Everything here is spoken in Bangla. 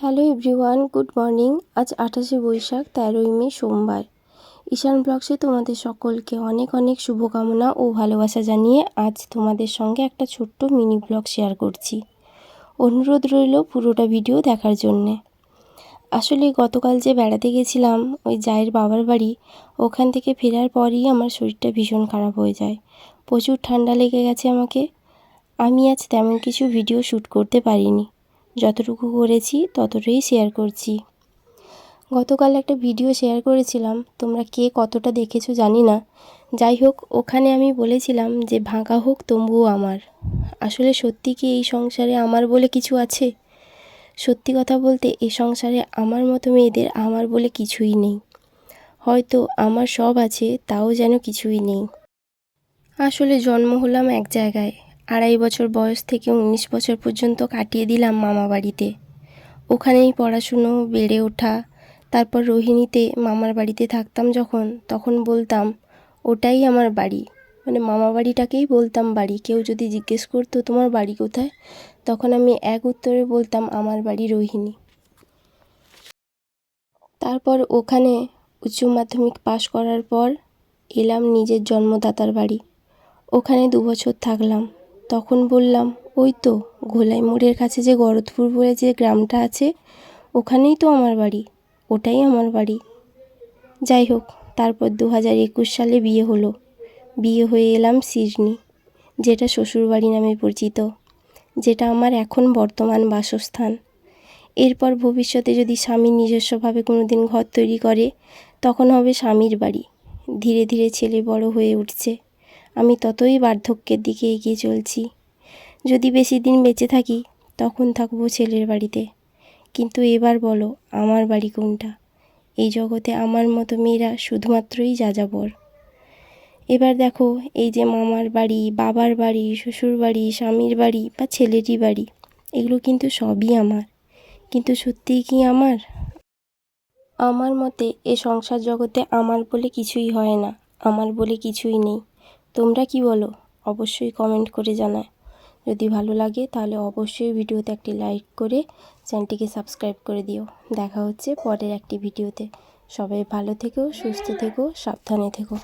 Hello everyone, good morning. আজ আঠাশে বৈশাখ, তেরোই মে, সোমবার। ঈশান ব্লগসে তোমাদের সকলকে অনেক অনেক শুভকামনা ও ভালোবাসা জানিয়ে আজ তোমাদের সঙ্গে একটা ছোট্ট মিনি ব্লগ শেয়ার করছি। অনুরোধ রইল পুরোটা ভিডিও দেখার জন্যে। আসলে গতকাল যে বেড়াতে গেছিলাম, ওই জায়ের বাবার বাড়ি, ওখান থেকে ফেরার পরই আমার শরীরটা ভীষণ খারাপ হয়ে যায়। প্রচুর ঠান্ডা লেগে গেছে আমাকে। আমি আজ তেমন কিছু ভিডিও শ্যুট করতে পারিনি। যতটুকু করেছি, ততটাই শেয়ার করছি। গতকাল একটা ভিডিও শেয়ার করেছিলাম, তোমরা কে কতটা দেখেছ জানি না। যাই হোক, ওখানে আমি বলেছিলাম যে, ভাঙা হোক তবুও আমার। আসলে সত্যি কি এই সংসারে আমার বলে কিছু আছে? সত্যি কথা বলতে, এ সংসারে আমার মতো মেয়েদের আমার বলে কিছুই নেই। হয়তো আমার সব আছে, তাও যেন কিছুই নেই। আসলে জন্ম হলাম এক জায়গায়। আড়াই বছর বয়স থেকে উনিশ বছর পর্যন্ত কাটিয়ে দিলাম মামা বাড়িতে। ওখানেই পড়াশুনো বেড়ে ওঠা। তারপর রোহিণীতে মামার বাড়িতে থাকতাম যখন, তখন বলতাম, ওটাই আমার বাড়ি। মানে মামা বাড়িটাকেই বলতাম বাড়ি। কেউ যদি জিজ্ঞেস করতো, তোমার বাড়ি কোথায়? তখন আমি এক উত্তরে বলতাম, আমার বাড়ি রোহিণী। তারপর ওখানে উচ্চ মাধ্যমিক পাশ করার পর এলাম নিজের জন্মদাতার বাড়ি। ওখানে দু বছর থাকলাম। তখন বললাম, ওই তো, ঘোলাই মোড়ের কাছে যে গরদপুর বলে যে গ্রামটা আছে, ওখানেই তো আমার বাড়ি, ওটাই আমার বাড়ি। যাই হোক, তারপর দু হাজার একুশ সালে বিয়ে হলো। বিয়ে হয়ে এলাম সিডনি, যেটা শ্বশুরবাড়ি নামে পরিচিত, যেটা আমার এখন বর্তমান বাসস্থান। এরপর ভবিষ্যতে যদি স্বামী নিজস্বভাবে কোনো দিন ঘর তৈরি করে, তখন হবে স্বামীর বাড়ি। ধীরে ধীরে ছেলে বড় হয়ে উঠছে। আমি ততই বার্ধক্যের দিকে এগিয়ে চলছি। যদি বেশি দিন বেঁচে থাকি, তখন থাকব ছেলের বাড়িতে। কিন্তু এবার বলো, আমার বাড়ি কোনটা? এই জগতে আমার মতো মেয়েরা শুধুমাত্রই যা যাযাবর। এবার দেখো, এই যে মামার বাড়ি, বাবার বাড়ি, শ্বশুর বাড়ি, স্বামীর বাড়ি বা ছেলেরই বাড়ি, এগুলো কিন্তু সবই আমার। কিন্তু সত্যিই কি আমার? আমার মতে এ সংসার জগতে আমার বলে কিছুই হয় না। আমার বলে কিছুই নেই। তোমরা কি বলো? অবশ্যই কমেন্ট করে জানায় যদি ভালো লাগে, তাহলে অবশ্যই ভিডিওতে একটি লাইক করে চ্যানেলটিকে সাবস্ক্রাইব করে দিও। দেখা হচ্ছে পরের একটি ভিডিওতে। সবাই ভালো থেকো, সুস্থ থেকো, সাবধানে থেকো।